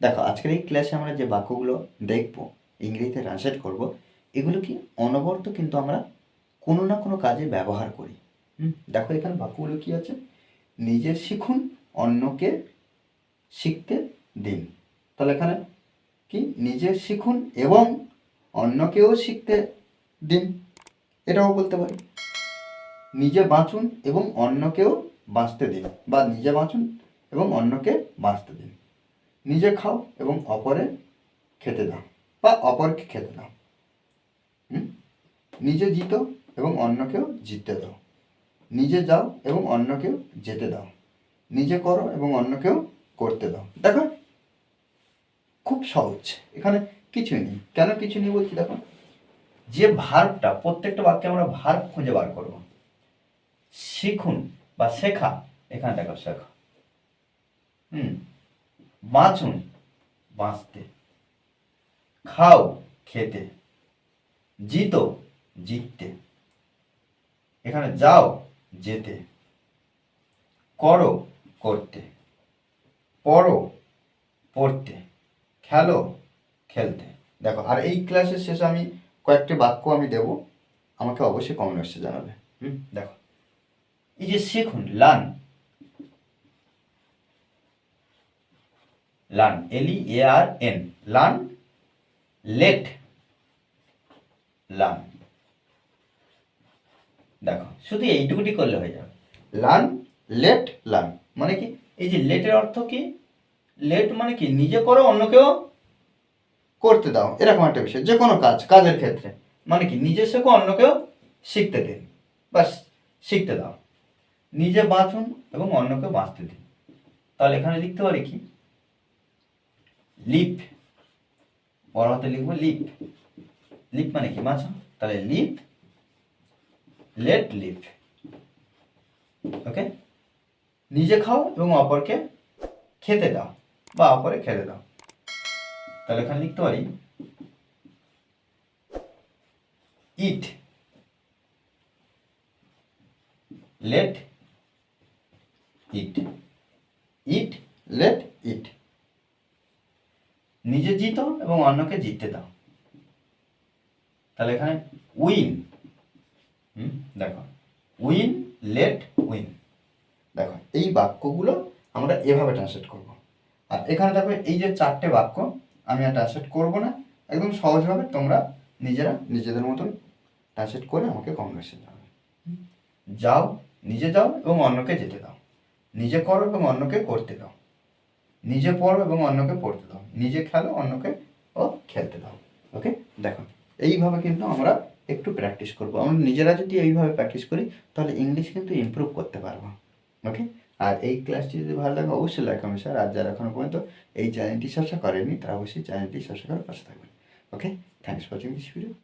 দেখো, আজকের এই ক্লাসে আমরা যে বাক্যগুলো দেখব, ইংরেজিতে ট্রান্সলেট করব, এগুলো কি অনবরত কিন্তু আমরা কোনো না কোনো কাজে ব্যবহার করি। দেখো এখানে বাক্যগুলো কি আছে? নিজের শিখুন, অন্যকে শিখতে দিন। তাহলে এখানে কি? নিজে শিখুন এবং অন্যকেও শিখতে দিন। এটাও বলতে পারি। নিজে বাঁচুন এবং অন্যকেও বাঁচতে দিন বা নিজে বাঁচুন এবং অন্যকে বাঁচতে দিন। নিজে খাও এবং অপরে খেতে দাও বা অপরকে খেতে দাও? নিজে জিতো এবং অন্যকেও জিততে দাও। নিজে যাও এবং অন্যকেও যেতে দাও। নিজে করো এবং অন্যকেও করতে দাও। দেখো, খুব সহজ। এখানে কিছুই নেই। কেন কিছু নেই বলছি দেখো? যে ভার্বটা প্রত্যেকটা বাক্যে আমরা ভার্ব খুঁজে বার করব। শিখুন বা শেখা। এখানে দেখো, শেখা। হুম? বাঁচুন, বাঁচতে। খাও, খেতে। জিতো, জিততে। এখানে যাও, যেতে। করো, করতে। পড়ো, পড়তে। খেলো, খেলতে। দেখো, আর এই ক্লাসের শেষে আমি কয়েকটি বাক্য আমি দেব। আমাকে অবশ্যই কমেন্ট জানাবে। হুম, দেখো। এই যে শিখুন, learn. Learn L E A R N learn let learn দেখো, শুধু এইটুকুটি করলে হয়ে যাবে। লার্ন লেট লার্ন মানে কি? এই যে লেটের অর্থ কি? লেট মানে কি? নিজে করো, অন্যকেও করতে দাও। এরকম একটা বিষয়, যে কোনো কাজ, কাজের ক্ষেত্রে। মানে কি? নিজে শেখো, অন্যকেও শিখতে দিন। বাস শিখতে দাও। নিজে বাঁচুন এবং অন্যকে বাঁচতে দিন। তাহলে এখানে লিখতে পারি কি? লিপ, বড় হাতে লিখব লিপ। লিপ মানে কি বাঁচো তাহলে লিপ, লেট লিপ। ওকে? নিজে খাও এবং অপরকে খেতে দাও বা অপরে খেতে দাও। তাহলে এখানে লিখতে পারি, ইট, let it it, let it. নিজে জিতো এবং অন্যকে জিততে দাও। তাহলে এখানে উইন হুম, দেখো উইন লেট উইন দেখো, এই বাক্যগুলো আমরা এভাবে ট্রান্সলেট করব। আর এখানে দেখো, এই যে চারটে বাক্য, আমি আর ট্রান্সলেট করব না, একদম সহজভাবে তোমরা নিজেরা নিজেদের মতন ট্রান্সলেট করে আমাকে কমেন্ট জানাবে? যাও, নিজে যাও এবং অন্যকে যেতে দাও। নিজে করো এবং অন্যকে করতে দাও। নিজে পড়ো এবং অন্যকে পড়তে দাও। নিজে খেলো, অন্যকে ও খেলতে দাও। ওকে দেখো, এইভাবে কিন্তু আমরা একটু প্র্যাকটিস করব। আমরা নিজেরা যদি এইভাবে প্র্যাকটিস করি, তাহলে ইংলিশ কিন্তু ইমপ্রুভ করতে পারব। ওকে আর এই ক্লাসটি যদি ভালো লাগে, অবশ্যই লাইক কমেন্ট শেয়ার আর যারা এখনও পর্যন্ত এই চ্যানেলটি সাবস্ক্রাইব করেনি তারা অবশ্যই চ্যানেলটি সাবস্ক্রাইব করে পাশে থাকবেন। Okay thanks for watching this video